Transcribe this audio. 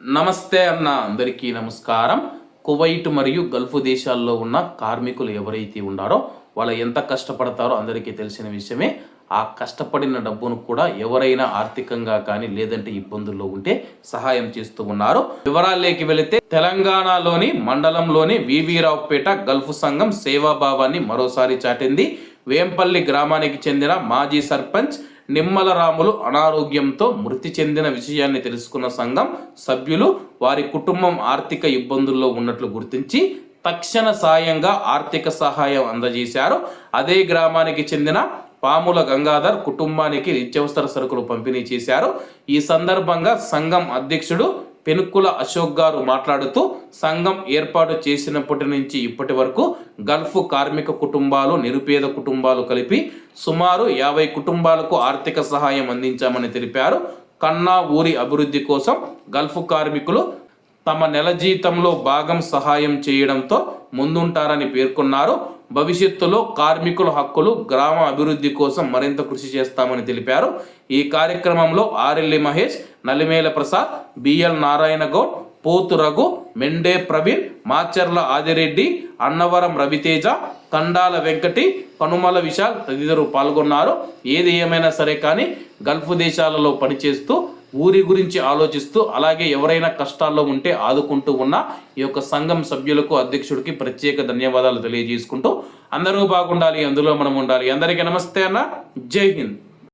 నమస్తే అన్న అందరికీ నమస్కారం. కువైట్ మరియు గల్ఫ్ దేశాల్లో ఉన్న కార్మికులు ఎవరైతే ఉన్నారో వాళ్ళు ఎంత కష్టపడతారో అందరికీ తెలిసిన విషయమే. ఆ కష్టపడిన డబ్బును కూడా ఎవరైనా ఆర్థికంగా కానీ లేదంటే ఇబ్బందుల్లో ఉంటే సహాయం చేస్తూ ఉన్నారు. వివరాల్లోకి వెళితే తెలంగాణలోని మండలంలోని వివిరావుపేట గల్ఫ్ సంఘం సేవాభావాన్ని మరోసారి చాటింది. వేంపల్లి గ్రామానికి చెందిన మాజీ సర్పంచ్ నిమ్మల రాములు అనారోగ్యంతో మృతి చెందిన విషయాన్ని తెలుసుకున్న సంఘం సభ్యులు వారి కుటుంబం ఆర్థిక ఇబ్బందుల్లో ఉన్నట్లు గుర్తించి తక్షణ సాయంగా ఆర్థిక సహాయం అందజేశారు. అదే గ్రామానికి చెందిన పాముల గంగాధర్ కుటుంబానికి నిత్యావసర సరుకులు పంపిణీ చేశారు. ఈ సందర్భంగా సంఘం అధ్యక్షుడు పెనుక్కుల అశోక్ గారు మాట్లాడుతూ సంఘం ఏర్పాటు చేసినప్పటి నుంచి ఇప్పటి వరకు గల్ఫ్ కార్మిక కుటుంబాలు నిరుపేద కుటుంబాలు కలిపి సుమారు యాభై కుటుంబాలకు ఆర్థిక సహాయం అందించామని తెలిపారు. కన్నా ఊరి అభివృద్ధి కోసం గల్ఫ్ కార్మికులు తమ నెల జీతంలో భాగం సహాయం చేయడంతో ముందుంటారని పేర్కొన్నారు. భవిష్యత్తులో కార్మికుల హక్కులు గ్రామ అభివృద్ధి కోసం మరింత కృషి చేస్తామని తెలిపారు. ఈ కార్యక్రమంలో ఆరెల్లి మహేష్ నలిమేల ప్రసాద్ బిఎల్ నారాయణ గౌడ్ పోతు రఘు మెండే ప్రవీణ్ మాచర్ల ఆదిరెడ్డి అన్నవరం రవితేజ కండాల వెంకటి కనుమల విశాల్ తదితరులు పాల్గొన్నారు. ఏది ఏమైనా సరే కానీ గల్ఫ్ దేశాలలో పనిచేస్తూ ఊరి గురించి ఆలోచిస్తూ అలాగే ఎవరైనా కష్టాల్లో ఉంటే ఆదుకుంటూ ఉన్న ఈ యొక్క సంఘం సభ్యులకు అధ్యక్షుడికి ప్రత్యేక ధన్యవాదాలు తెలియజేసుకుంటూ అందరూ బాగుండాలి అందులో మనం ఉండాలి. అందరికీ నమస్తే అన్న. జై హింద్.